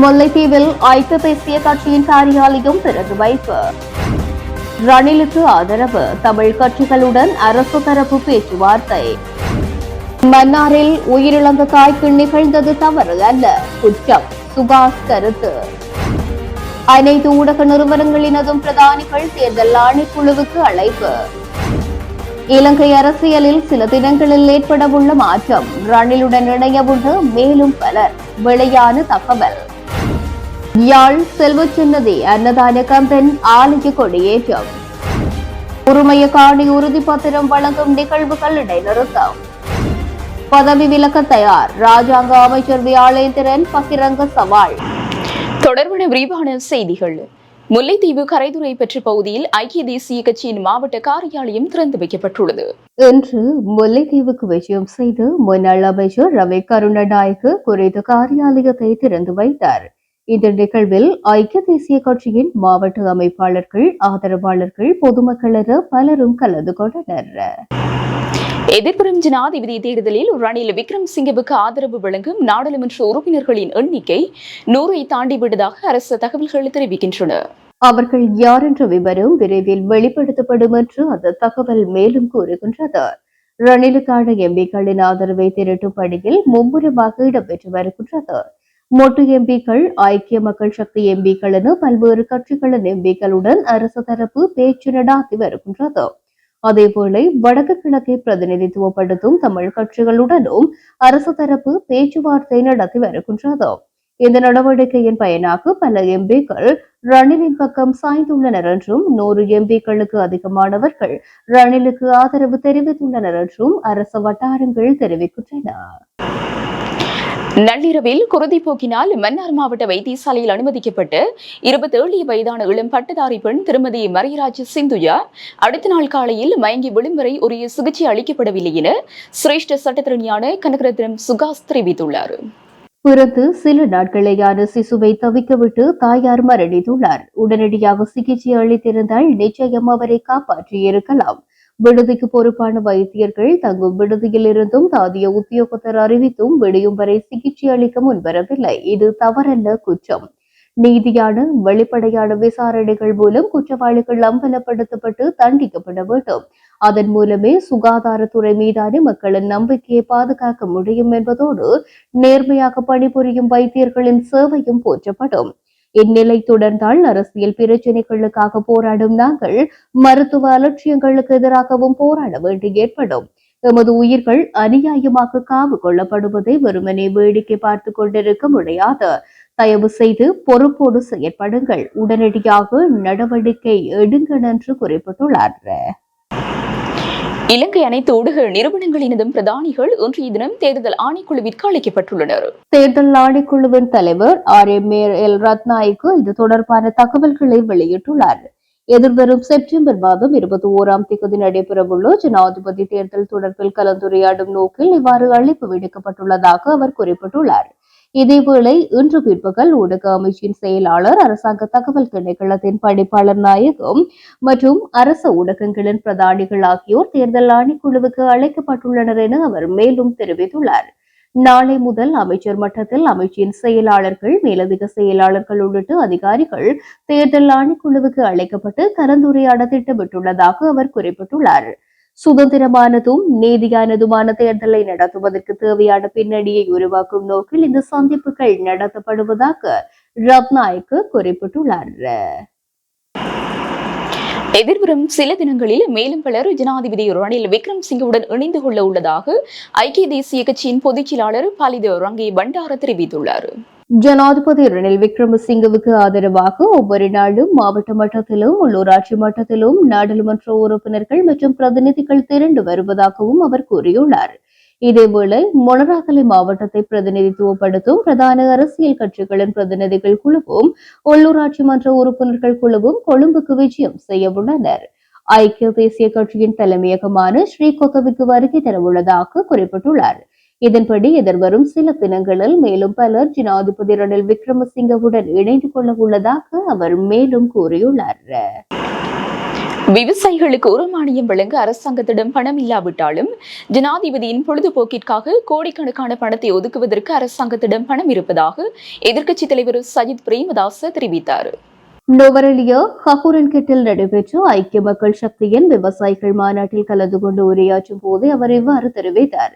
முல்லைத்தீவில் ஐக்கிய தேசிய கட்சியின் காரியாலயம் திறந்து வைப்பு. ரணிலுக்கு ஆதரவு தமிழ் கட்சிகளுடன் அரசு தரப்பு பேச்சுவார்த்தை. மன்னாரில் உயிரிழந்த தாய்க்கு நிகழ்ந்தது தவறு அல்ல குற்றம் சுபாஷ் கருத்து. அனைத்து ஊடக நிறுவனங்களினதும் பிரதானிகள் தேர்தல் ஆணைக்குழுவுக்கு அழைப்பு. இலங்கை அரசியலில் சில தினங்களில் ஏற்படவுள்ள மாற்றம் ரணிலுடன் இணையவுள்ள மேலும் பலர் வெளியான தகவல். யாழ் செல்வச்சின்னதி அன்னதான கம்பென் ஆலய கொடியேற்றம் உரிமைய காணி உறுதி பத்திரம் வழங்கும் நிகழ்வுகள் இடைநிறுத்தம் பதவி விலக்க தயார் ராஜாங்க அமைச்சர் வியாழேந்திரன் பகிரங்க சவால் தொடர்பான விரிவான செய்திகள். முல்லைத்தீவு கரைதுறை பெற்ற பகுதியில் ஐக்கிய தேசிய கட்சியின் மாவட்ட காரியாலயம் திறந்து வைக்கப்பட்டுள்ளது. இன்று முல்லைத்தீவுக்கு விஜயம் செய்து முன்னாள் அமைச்சர் ரவி கருணநாயக்கு குறித்த காரியாலயத்தை திறந்து வைத்தார். இந்த நிகழ்வில் ஐக்கிய தேசிய கட்சியின் மாவட்ட அமைப்பாளர்கள் ஆதரவாளர்கள் பொதுமக்கள் என பலரும் கலந்து கொண்டனர். எதிர்வரும் ஜனாதிபதி தேர்தலில் ரணில் விக்ரம் சிங்கவுக்கு ஆதரவு வழங்கும் நாடாளுமன்ற உறுப்பினர்களின் எண்ணிக்கை நூறை தாண்டி விட்டதாக அரசு தகவல்கள் தெரிவிக்கின்றன. அவர்கள் யார் என்ற விவரம் விரைவில் வெளிப்படுத்தப்படும் என்று அந்த தகவல் மேலும் கூறுகின்றது. ரணிலுக்கான எம்பிக்களின் ஆதரவை திரட்டும் பணியில் மும்முரமாக இடம்பெற்று வருகின்றது. மொட்டு எம்பிக்கள் ஐக்கிய மக்கள் சக்தி எம்பிக்கள் என பல்வேறு கட்சிகளின் எம்பிக்களுடன் அரசு தரப்பு பேச்சு நடாத்தி வருகின்றது. அதேபோல வடக்கு கிழக்கை பிரதிநிதித்துவப்படுத்தும் தமிழ் கட்சிகளுடனும் அரசு தரப்பு பேச்சுவார்த்தை நடத்தி வருகின்றது. இந்த நடவடிக்கையின் பயனாக பல எம்பிக்கள் ரணிலின் பக்கம் சாய்ந்துள்ளனர் என்றும் நூறு எம்பிக்களுக்கு அதிகமானவர்கள் ரணிலுக்கு ஆதரவு தெரிவித்துள்ளனர் என்றும் அரசு வட்டாரங்கள் தெரிவிக்கின்றன. நள்ளிரவில் குருதி போக்கினால் மன்னார் மாவட்ட வைத்தியசாலையில் அனுமதிக்கப்பட்டு இருபத்தேழு வயதான இளம் பட்டதாரி பெண் திருமதி மரியராஜ் சிந்துயா அடுத்த நாள் காலையில் மயங்கி விழும் வரை உரிய சிகிச்சை அளிக்கப்படவில்லை என சிரேஷ்ட சட்டத்திறனியான கனகரத்னம் சுகாஸ் தெரிவித்துள்ளார். பிறந்து சில நாட்களேயான சிசுவை தவிக்கவிட்டு தாயார் மரணித்துள்ளார். உடனடியாக சிகிச்சை அளித்திருந்தால் நிச்சயம் அவரை காப்பாற்றியிருக்கலாம். விடுதிக்கு பொறுப்பான வைத்தியர்கள் தங்கும் விடுதியில் இருந்தும் தாதிய உத்தியோகத்தர் அறிவித்தும் விடியும் வரை சிகிச்சை அளிக்க முன்வரவில்லை. இது தவறல்ல குற்றம். நீதியான வெளிப்படையான விசாரணைகள் மூலம் குற்றவாளிகள் அம்பலப்படுத்தப்பட்டு தண்டிக்கப்பட வேண்டும். அதன் மூலமே சுகாதாரத்துறை மீதான மக்களின் நம்பிக்கையை பாதுகாக்க முடியும் என்பதோடு நேர்மையாக பணிபுரியும் வைத்தியர்களின் சேவையும் போற்றப்படும். இந்நிலை தொடர்ந்தால் அரசியல் பிரச்சினைகளுக்காக போராடும் நாங்கள் மருத்துவ அலட்சியங்களுக்கு எதிராகவும் போராட வேண்டி ஏற்படும். எமது உயிர்கள் அநியாயமாக காவு கொள்ளப்படுவதை வெறுமனே வேடிக்கை பார்த்து கொண்டிருக்க முடியாது தயவு செய்து பொறுப்போடு செயற்படுங்கள். உடனடியாக நடவடிக்கை எடுங்கள் என்று குறிப்பிட்டுள்ளார். இலங்கை அனைத்து ஊடக நிறுவனங்களினதும் பிரதானிகள் இன்றைய தினம் தேர்தல் ஆணைக்குழுவிற்கு அழைக்கப்பட்டுள்ளனர். தேர்தல் ஆணைக்குழுவின் தலைவர் ஆர். எம். எல். ரத்நாய்க்கு இது தொடர்பான தகவல்களை வெளியிட்டுள்ளார். எதிர்வரும் செப்டம்பர் மாதம் இருபத்தி ஓராம் தேதி நடைபெறவுள்ள ஜனாதிபதி தேர்தல் தொடர்பில் கலந்துரையாடும் நோக்கில் இவ்வாறு அழைப்பு விடுக்கப்பட்டுள்ளதாக அவர் குறிப்பிட்டுள்ளார். இதேவேளை இன்று பிற்பகல் ஊடக அமைச்சின் செயலாளர் அரசாங்க தகவல் திணைக்களத்தின் பணிப்பாளர் நாயகம் மற்றும் அரச ஊடகங்களின் பிரதானிகள் ஆகியோர் தேர்தல் ஆணைக்குழுவுக்கு அழைக்கப்பட்டுள்ளனர் என அவர் மேலும் தெரிவித்துள்ளார். நாளை முதல் அமைச்சர் மட்டத்தில் அமைச்சின் செயலாளர்கள் மேலதிக செயலாளர்கள் உள்ளிட்ட அதிகாரிகள் தேர்தல் ஆணைக்குழுவுக்கு அழைக்கப்பட்டு கலந்துரையாட திட்டமிட்டுள்ளதாக அவர் குறிப்பிட்டுள்ளார். சுதந்திரமானதும் நீதியானதுமான தேர்தலை நடத்துவதற்கு தேவையான பின்னணியை உருவாக்கும் நோக்கில் இந்த சந்திப்புகள் நடத்தப்படுவதாக ரத்நாயக்கு குறிப்பிட்டுள்ளார். எதிர்வரும் சில தினங்களில் மேலும் பலர் ஜனாதிபதி ரணில் விக்ரம் சிங்குடன் இணைந்து கொள்ள உள்ளதாக ஐக்கிய தேசிய கட்சியின் பொதுச் செயலாளர் பாலித ரங்கே பண்டார தெரிவித்துள்ளார். ஜனாதிபதி ரணில் விக்ரமசிங்கவுக்கு ஆதரவாக ஒவ்வொரு நாளும் மாவட்ட மட்டத்திலும் உள்ளூராட்சி மட்டத்திலும் நாடாளுமன்ற உறுப்பினர்கள் மற்றும் பிரதிநிதிகள் திரண்டு வருவதாகவும் அவர் கூறியுள்ளார். இதேவேளை மொனராகலை மாவட்டத்தை பிரதிநிதித்துவப்படுத்தும் பிரதான அரசியல் கட்சிகளின் பிரதிநிதிகள் குழுவும் உள்ளூராட்சி மன்ற உறுப்பினர்கள் குழுவும் கொழும்புக்கு விஜயம் செய்ய உள்ளனர். ஐக்கிய தேசிய கட்சியின் தலைமையகமான ஸ்ரீகொத்தவுக்கு வருகை தரவுள்ளதாக குறிப்பிட்டுள்ளார். இதன்படி எதிர்வரும் சில தினங்களில் மேலும் பலர் ஜனாதிபதி ரணில் விக்ரமசிங்கவுடன் இணைந்து கொள்ள உள்ளதாக அவர் மேலும் கூறியுள்ளார். விவசாயிகளுக்கு ஒரு மானியம் வழங்க அரசாங்கத்திடம் பணம் இல்லாவிட்டாலும் ஜனாதிபதியின் பொழுதுபோக்கிற்காக கோடிக்கணக்கான பணத்தை ஒதுக்குவதற்கு அரசாங்கத்திடம் பணம் இருப்பதாக எதிர்க்கட்சித் தலைவர் சஜித் பிரேமதாச தெரிவித்தார். நுவரெலியா ஹகுரன்கெட்டில் நடைபெற்ற ஐக்கிய மக்கள் சக்தியின் விவசாயிகள் மாநாட்டில் கலந்து கொண்டு உரையாற்றும் போது அவர் இவ்வாறு தெரிவித்தார்.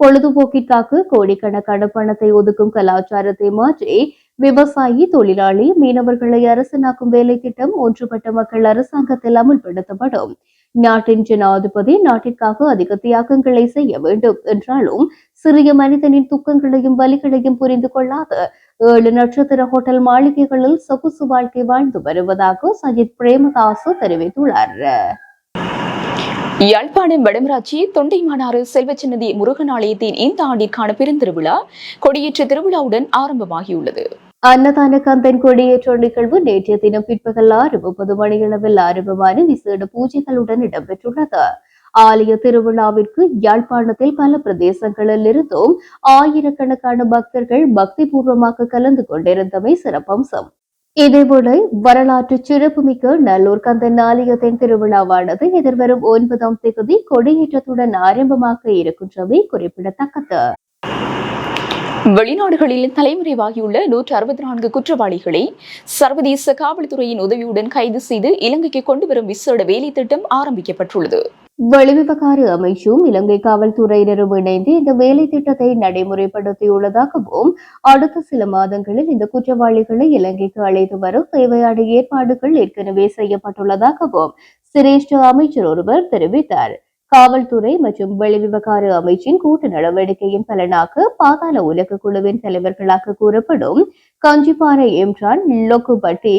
பொழுதுபோக்கிற்காக கோடிக்கணக்கான பணத்தை ஒதுக்கும் கலாச்சாரத்தை மாற்றி விவசாயி தொழிலாளி மீனவர்களை அரசனாக்கும் வேலை திட்டம் ஒன்றுபட்ட மக்கள் அரசாங்கத்தில் அமுல்படுத்தப்படும். நாட்டின் ஜனாதிபதி நாட்டிற்காக அதிக தியாகங்களை செய்ய வேண்டும் என்றாலும் சிறிய மனிதனின் துக்கங்களையும் வலிகளையும் புரிந்து கொள்ளாத ஏழு நட்சத்திர ஹோட்டல் மாளிகைகளில் சொகுசு வாழ்க்கை வாழ்ந்து வருவதாக சஜித் பிரேமதாசு தெரிவித்துள்ளார். யாழ்ப்பாணம் வடமராட்சி தொண்டைமானாறு செல்வச்சன்னதி முருகன் ஆலயத்தின் இந்த ஆண்டிற்கான பெருந்திருவிழா கொடியேற்ற திருவிழாவுடன் ஆரம்பமாகியுள்ளது. அன்னதான கந்தன் கொடியேற்ற நிகழ்வு நேற்றைய தினம் பிற்பகல் ஆறு முப்பது மணியளவில் ஆரம்பமான விசேட பூஜைகளுடன் இடம்பெற்றுள்ளது. ஆலய திருவிழாவிற்கு யாழ்ப்பாணத்தில் பல பிரதேசங்களில் இருந்தும் ஆயிரக்கணக்கான பக்தர்கள் பக்தி பூர்வமாக கலந்து கொண்டிருந்தமை சிறப்பம்சம். இதேபோல வரலாற்று சிறப்புமிக்க நல்லூர் கந்தன் ஆலயத்தின் திருவிழாவானது எதிர்வரும் ஒன்பதாம் தேதி கொடியேற்றத்துடன் ஆரம்பமாக இருக்கின்றவை குறிப்பிடத்தக்கது. வெளிநாடுகளில் தலைமறைவாகியுள்ள நூற்று அறுபத்தி நான்கு குற்றவாளிகளை சர்வதேச காவல்துறையின் உதவியுடன் கைது செய்து இலங்கைக்கு கொண்டு வரும் விசேட வேலை திட்டம் ஆரம்பிக்கப்பட்டுள்ளது. வெளிவிவகார அமைச்சும் இலங்கை காவல்துறையினரும் இணைந்து இந்த வேலை திட்டத்தை நடைமுறைப்படுத்தியுள்ளதாகவும் அடுத்த சில மாதங்களில் இந்த குற்றவாளிகளை இலங்கைக்கு அழைத்து வர தேவையான ஏற்பாடுகள் ஏற்கனவே செய்யப்பட்டுள்ளதாகவும் சிரேஷ்ட அமைச்சர் ஒருவர் தெரிவித்தார். காவல்துறை மற்றும் வெளிவிவகார அமைச்சின் கூட்டு நடவடிக்கையின் பலனாக பாதாள உலக குழுவின் தலைவர்களாக கூறப்படும் கஞ்சிப்பாறை இம்ரான் லொக்குபட்டி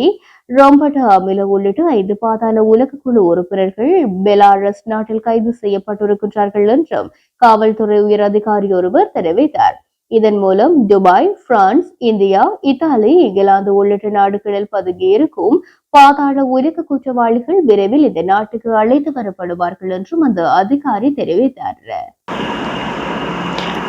ரொம்பட அமில உள்ளிட்ட ஐந்து பாதாள உலக குழு உறுப்பினர்கள் பெலாரஸ் நாட்டில் கைது செய்யப்பட்டிருக்கின்றார்கள் என்றும் காவல்துறை உயர் அதிகாரி ஒருவர் தெரிவித்தார். இதன் மூலம் Dubai France India Italy England உள்ளிட்ட நாடுகளில் பதுங்கியிருக்கும் பாதாள உலக குற்றவாளிகள் விரைவில் இந்த நாட்டுக்கு அழைத்து வரப்படுவார்கள் என்றும் அந்த அதிகாரி தெரிவித்தார்.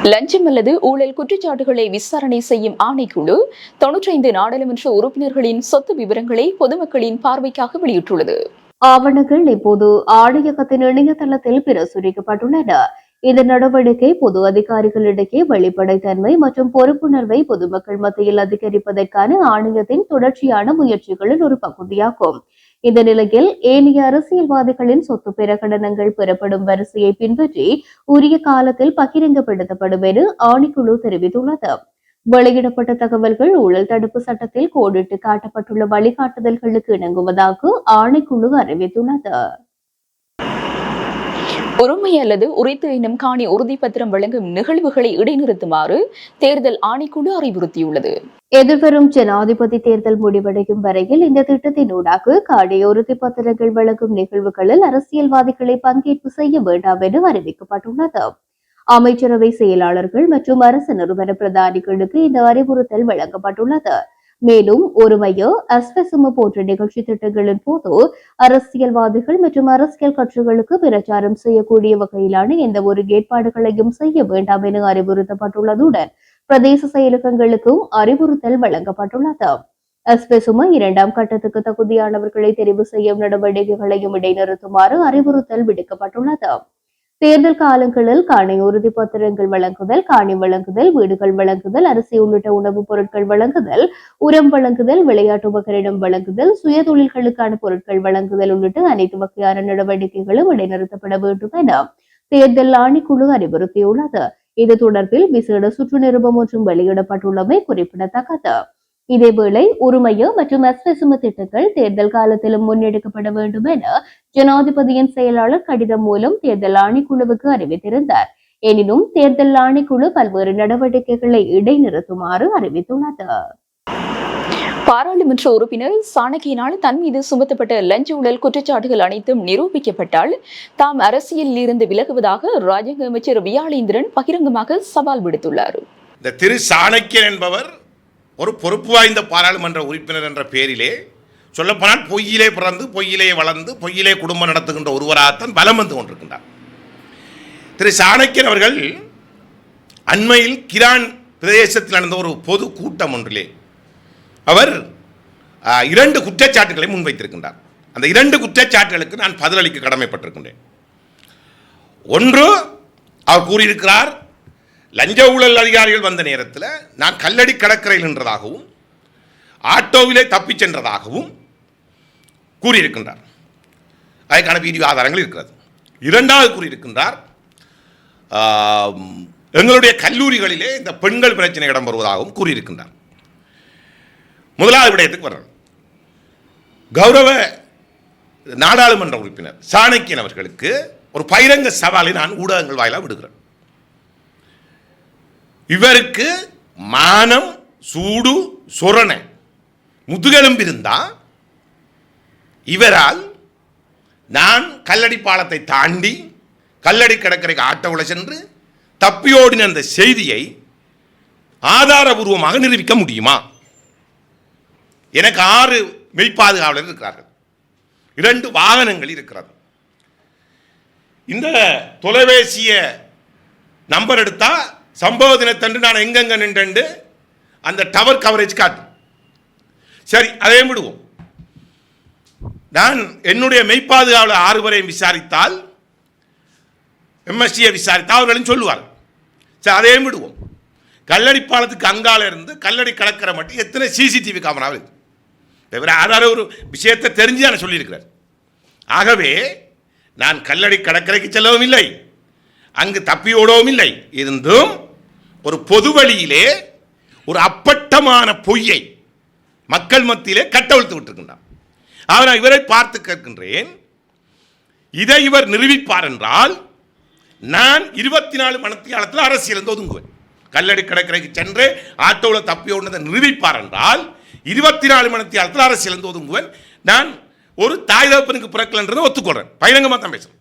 லஞ்சம் அல்லது ஊழல் குற்றச்சாட்டுகளை விசாரணை செய்யும் ஆணைக்குழு தொன்னூற்றைந்து நாடாளுமன்ற உறுப்பினர்களின் சொத்து விவரங்களை பொதுமக்களின் பார்வைக்காக வெளியிட்டுள்ளது. ஆவணங்கள் இப்போது ஆணையகத்தின் இணையதளத்தில் பிரசுரிக்கப்பட்டுள்ளன. இந்த நடவடிக்கை பொது அதிகாரிகளிடையே வெளிப்படைத்தன்மை மற்றும் பொறுப்புணர்வை பொதுமக்கள் மத்தியில் அதிகரிப்பதற்கான ஆணையத்தின் தொடர்ச்சியான முயற்சிகளின் ஒரு பகுதியாகும். இந்த நிலையில் ஏனைய அரசியல்வாதிகளின் சொத்து பிரகடனங்கள் பெறப்படும் வரிசையை பின்பற்றி உரிய காலத்தில் பகிரங்கப்படுத்தப்படும் என ஆணைக்குழு தெரிவித்துள்ளது. வெளியிடப்பட்ட தகவல்கள் ஊழல் தடுப்பு சட்டத்தில் கோடிட்டு காட்டப்பட்டுள்ள வழிகாட்டுதல்களுக்கு இணங்குவதாக ஆணைக்குழு அறிவித்துள்ளது. உரிமை அல்லது உரைத்து எனும் காணி உறுதிப்பத்திரம் வழங்கும் நிகழ்வுகளை இடைநிறுத்துமாறு தேர்தல் ஆணைக்குழு அறிவுறுத்தியுள்ளது. எதிர்வரும் ஜனாதிபதி தேர்தல் முடிவடையும் வரையில் இந்த திட்டத்தினூடாக காணி உறுதி பத்திரங்கள் வழங்கும் நிகழ்வுகளில் அரசியல்வாதிகளை பங்கேற்பு செய்ய வேண்டாம் என அறிவிக்கப்பட்டுள்ளது. அமைச்சரவை செயலாளர்கள் மற்றும் அரசு நிறுவன பிரதானிகளுக்கு இந்த அறிவுறுத்தல் வழங்கப்பட்டுள்ளது. மேலும் ஒருமையோ அஸ்வசும போன்ற நிகழ்ச்சி திட்டங்களின் போது அரசியல்வாதிகள் மற்றும் அரசியல் கட்சிகளுக்கு பிரச்சாரம் செய்யக்கூடிய வகையிலான எந்த ஒரு ஏற்பாடுகளையும் செய்ய வேண்டாம் என அறிவுறுத்தப்பட்டுள்ளதுடன் பிரதேச செயலகங்களுக்கும் அறிவுறுத்தல் வழங்கப்பட்டுள்ளது. அஸ்வசும இரண்டாம் கட்டத்துக்கு தகுதியானவர்களை தெரிவு செய்யும் நடவடிக்கைகளையும் இடைநிறுத்துமாறு அறிவுறுத்தல் விடுக்கப்பட்டுள்ளது. தேர்தல் காலங்களில் காணி உறுதி பத்திரங்கள் வழங்குதல் காணி வழங்குதல் வீடுகள் வழங்குதல் அரிசி உள்ளிட்ட உணவுப் பொருட்கள் வழங்குதல் உரம் வழங்குதல் விளையாட்டு உபகரணம் வழங்குதல் சுய தொழில்களுக்கான பொருட்கள் வழங்குதல் உள்ளிட்ட அனைத்து வகையான நடவடிக்கைகளும் இடைநிறுத்தப்பட வேண்டும் என தேர்தல் ஆணைக்குழு அறிவுறுத்தியுள்ளது. இது தொடர்பில் விசேட சுற்று நிருபம் ஒன்றும் வெளியிடப்பட்டுள்ளமை குறிப்பிடத்தக்கது. இதேவேளை உரிமைய மற்றும் அஸ்வசம திட்டங்கள் தேர்தல் காலத்திலும் முன்னெடுக்கப்பட வேண்டும் என ஜனாதிபதியின் செயலாளர் கடிதம் மூலம் தேர்தல் ஆணைக்குழுவுக்கு அறிவித்திருந்தார். எனினும் தேர்தல் ஆணைக்குழு பல்வேறு நடவடிக்கைகளை இடைநிறுத்துமாறு அறிவித்துள்ளது. பாராளுமன்ற உறுப்பினர் சாணக்கியினால் தன் மீது சுமத்தப்பட்ட லஞ்ச ஊழல் குற்றச்சாட்டுகள் அனைத்தும் நிரூபிக்கப்பட்டால் தாம் அரசியலில் இருந்து விலகுவதாக ராஜாங்க அமைச்சர் வியாளேந்திரன் பகிரங்கமாக சவால் விடுத்துள்ளார். இந்த திரு சாணக்கியன் என்பவர் ஒரு பொறுப்பு வாய்ந்த பாராளுமன்ற உறுப்பினர் என்ற பெயரிலே சொல்லப்போனால் பொய்யிலே பிறந்து பொய்யிலே வளர்ந்து பொய்யிலே குடும்பம் நடத்துகின்ற ஒருவராகத்தான் பலம் வந்து கொண்டிருக்கின்றார். திரு சாணக்கியன் அவர்கள் அண்மையில் கிரான் பிரதேசத்தில் நடந்த ஒரு பொது கூட்டம் ஒன்றிலே அவர் இரண்டு குற்றச்சாட்டுகளை முன்வைத்திருக்கின்றார். அந்த இரண்டு குற்றச்சாட்டுகளுக்கு நான் பதிலளிக்க கடமைப்பட்டிருக்கின்றேன். ஒன்று அவர் கூறியிருக்கிறார் லஞ்ச ஊழல் அதிகாரிகள் வந்த நேரத்தில் நான் கல்லடி கடற்கரையில் நின்றதாகவும் ஆட்டோவிலே தப்பிச் சென்றதாகவும் கூறியிருக்கின்றார். அதற்கான வீடியோ ஆதாரங்கள் இருக்கிறது. இரண்டாவது கூறியிருக்கின்றார் எங்களுடைய கல்லூரிகளிலே இந்த பெண்கள் பிரச்சனை இடம் வருவதாகவும் கூறியிருக்கின்றார். முதலாவது விடயத்துக்கு வர்றார் கௌரவ நாடாளுமன்ற உறுப்பினர் சாணக்கியன் அவர்களுக்கு ஒரு பகிரங்க சவாலை நான் ஊடகங்கள் வாயிலாக விடுகிறேன். இவருக்கு மானம் சூடு சொரண முதுகெலும்பு இவரால் நான் கல்லடி பாலத்தை தாண்டி கல்லடி கடற்கரைக்கு ஆட்டோவில் சென்று தப்பியோடின அந்த செய்தியை ஆதாரபூர்வமாக நிரூபிக்க முடியுமா? எனக்கு ஆறு மெய்ப்பாதுகாவலர் இருக்கிறார்கள். இரண்டு வாகனங்கள் இருக்கிறது. இந்த தொலைபேசிய நம்பர் எடுத்தா சம்பவ தினத்தன்று நான் எங்கெங்க நின்று அந்த டவர் கவரேஜ் காட்டும் சரி அதையும் விடுவோம். நான் என்னுடைய மெய்ப்பாதுகாவலர் ஆறு வரையும் விசாரித்தால் எம்எஸ்சியை விசாரித்தால் அவர்களும் சொல்லுவார் சரி அதையும் விடுவோம். கல்லடி பாலத்துக்கு அங்கால இருந்து கல்லடி கடற்கரை மட்டும் எத்தனை சிசிடிவி கேமரா இருக்குது இவர் ஆதார ஒரு விஷயத்தை தெரிஞ்சு நான் சொல்லியிருக்கிறார். ஆகவே நான் கல்லடி கடற்கரைக்கு செல்லவும் இல்லை. அங்கு தப்பியோடவும் இல்லை. இருந்தும் ஒரு பொது வழியிலே ஒரு அப்பட்டமான பொய்யை மக்கள் மத்தியிலே கட்டவிழ்த்து விட்டுருக்கின்றான் ஆனால் இவரை பார்த்து கேட்கின்றேன். இதை இவர் நிரூபிப்பார் என்றால் நான் இருபத்தி நாலு மணத்தியாலத்தில் அரசியலிருந்து ஒதுங்குவேன். கல்லடி கடற்கரைக்கு சென்று ஆட்டோவில் தப்பி ஒன்றதை நிரூபிப்பார் என்றால் இருபத்தி நாலு மணத்தியாலத்தில் அரசியலிருந்து ஒதுங்குவேன். நான் ஒரு தாய் தகப்பனுக்கு பிறக்கலன்றதை ஒத்துக்கொள்றேன். பகிரங்கமாக தான் பேசுகிறேன்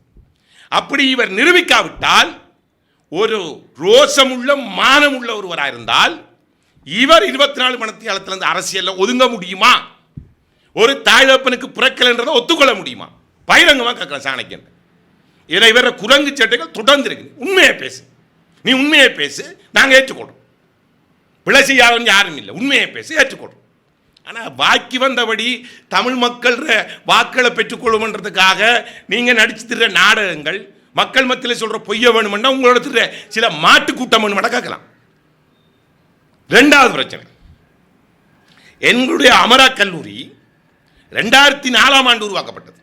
அப்படி இவர் நிரூபிக்காவிட்டால் ஒரு ரோஷமுள்ள மானமுள்ள ஒருவராக இருந்தால் இவர் இருபத்தி நாலு மணத்தியாலத்திலிருந்து அரசியலில் ஒதுங்க முடியுமா? ஒரு தாழ்வப்பனுக்கு பிறக்கலைன்றதை ஒத்துக்கொள்ள முடியுமா? பகிரங்கமாக கேட்கலாம் சாணக்கியன். இதை இவர குரங்கு சட்டைகள் தொடர்ந்துருக்கு உண்மையை பேசு. நீ உண்மையை பேசு நாங்கள் ஏற்றுக்கொள்றோம். பிழை செய்யாதவன் யாரும் இல்லை. உண்மையை பேசு ஏற்றுக்கொள்றோம். ஆனால் பாக்கி வந்தபடி தமிழ் மக்கள் வாக்களை பெற்றுக்கொள்ளுமன்றதுக்காக நீங்கள் நடிச்சு திரு நாடகங்கள் மக்கள் மத்தியில் சொல்கிற பொய்ய வேணுமென்னா உங்களோட திரு சில மாட்டு கூட்டம் வேணுமென்னா கேட்கலாம். ரெண்டாவது பிரச்சனை. எங்களுடைய அமரா கல்லூரி ரெண்டாயிரத்தி நாலாம் ஆண்டு உருவாக்கப்பட்டது.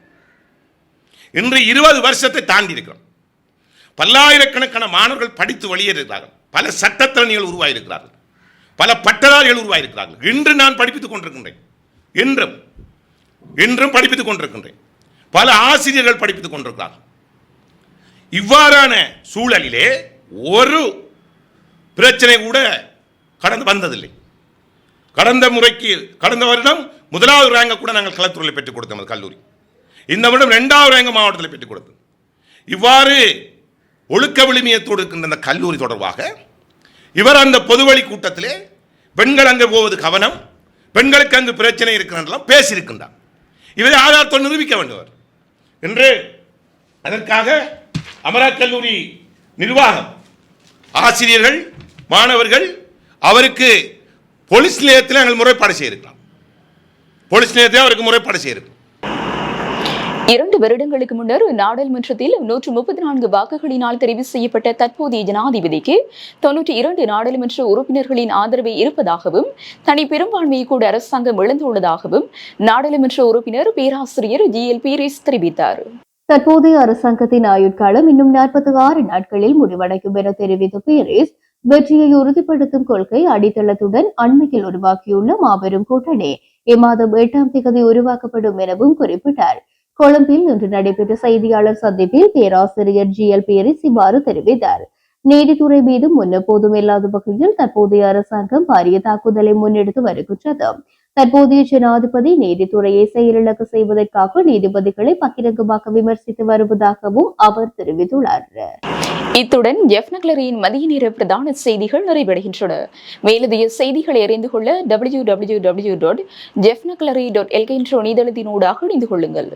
இன்று இருபது வருஷத்தை தாண்டி இருக்கிறோம் பல்லாயிரக்கணக்கான மாணவர்கள் படித்து வெளியேறுகிறார்கள் பல சட்டத்திறனிகள் உருவாயிருக்கிறார்கள். பல பட்டதாரிகள் உருவாயிருக்கிறார்கள். இன்று நான் படிப்பித்துக் கொண்டிருக்கின்றேன். என்றும் என்றும் படிப்பித்துக் கொண்டிருக்கின்றேன். பல ஆசிரியர்கள் படிப்பித்துக் கொண்டிருக்கிறார்கள். இவ்வாறான சூழலிலே ஒரு பிரச்சனை கூட கடந்து வந்ததில்லை. கடந்த முறைக்கு கடந்த வருடம் முதலாவது ரேங்கை கூட நாங்கள் களத்துறையில் பெற்றுக் கொடுத்தோம் அது கல்லூரி. இந்த வருடம் ரெண்டாவது ரேங்க மாவட்டத்தில் பெற்றுக் கொடுத்தோம். இவ்வாறு ஒழுக்க விளிமையத்தோடு இருக்கின்ற அந்த கல்லூரி தொடர்பாக இவர் அந்த பொதுவழி கூட்டத்திலே பெண்கள் அங்கே போவது கவனம் பெண்களுக்கு அங்கு பிரச்சனை இருக்கிறதெல்லாம் பேசியிருக்கின்றார். இவரை ஆதாரத்தோடு நிரூபிக்க வேண்டுவர் என்று அதற்காக அமரா கல்லூரி நிர்வாகம் ஆசிரியர்கள் மாணவர்கள் அவருக்கு போலீஸ் நிலையத்தில் நாங்கள் முறைப்பாடு செய்திருக்கலாம். போலீஸ் நிலையத்தில் அவருக்கு முறைப்பாடு செய்திருக்கலாம். இரண்டு வருடங்களுக்கு முன்னர் நாடாளுமன்றத்தில் நூற்று முப்பத்தி நான்கு வாக்குகளினால் தெரிவு செய்யப்பட்ட தற்போதைய ஜனாதிபதிக்கு தொன்னூற்றி இரண்டு நாடாளுமன்ற உறுப்பினர்களின் ஆதரவு இருப்பதாகவும் தனி பெரும்பான்மையை கூட அரசாங்கம் இழந்துள்ளதாகவும் நாடாளுமன்ற உறுப்பினர் பேராசிரியர் ஜி. எல். பீரிஸ் தெரிவித்தார். தற்போதைய அரசாங்கத்தின் ஆயுட்காலம் இன்னும் நாற்பத்தி ஆறு நாட்களில் முடிவடையும் என தெரிவித்த பீரிஸ் வெற்றியை உறுதிப்படுத்தும் கொள்கை அடித்தளத்துடன் அண்மையில் உருவாக்கியுள்ள மாபெரும் கூட்டணி. இம்மாதம் எட்டாம் தேதி உருவாக்கப்படும் எனவும் குறிப்பிட்டார். கொழும்பில் இன்று நடைபெற்ற செய்தியாளர் சந்திப்பில் பேராசிரியர் ஜி. எல். பேரிஸ் இவ்வாறு தெரிவித்தார். நீதித்துறை மீது முன்னெப்போதும் இல்லாத வகையில் தற்போதைய அரசாங்கம் பாரிய தாக்குதலை முன்னெடுத்து வருகின்றது தற்போதைய ஜனாதிபதி நீதித்துறையை செயலிழக்க செய்வதற்காக நீதிபதிகளை பகிரங்கமாக விமர்சித்து வருவதாகவும் அவர் தெரிவித்துள்ளார். இத்துடன் எஃப் நக்லரியின் மதிய நேர பிரதான செய்திகள் நிறைவடைகின்றன. மேலதிக செய்திகளை அறிந்து கொள்ள டபிள்யூ டபிள்யூ டபிள்யூ டாட் ஜெஃப் நக்லரி டாட் எல்கே என்ற இணையதளத்தினூடாக இணைந்து கொள்ளுங்கள்.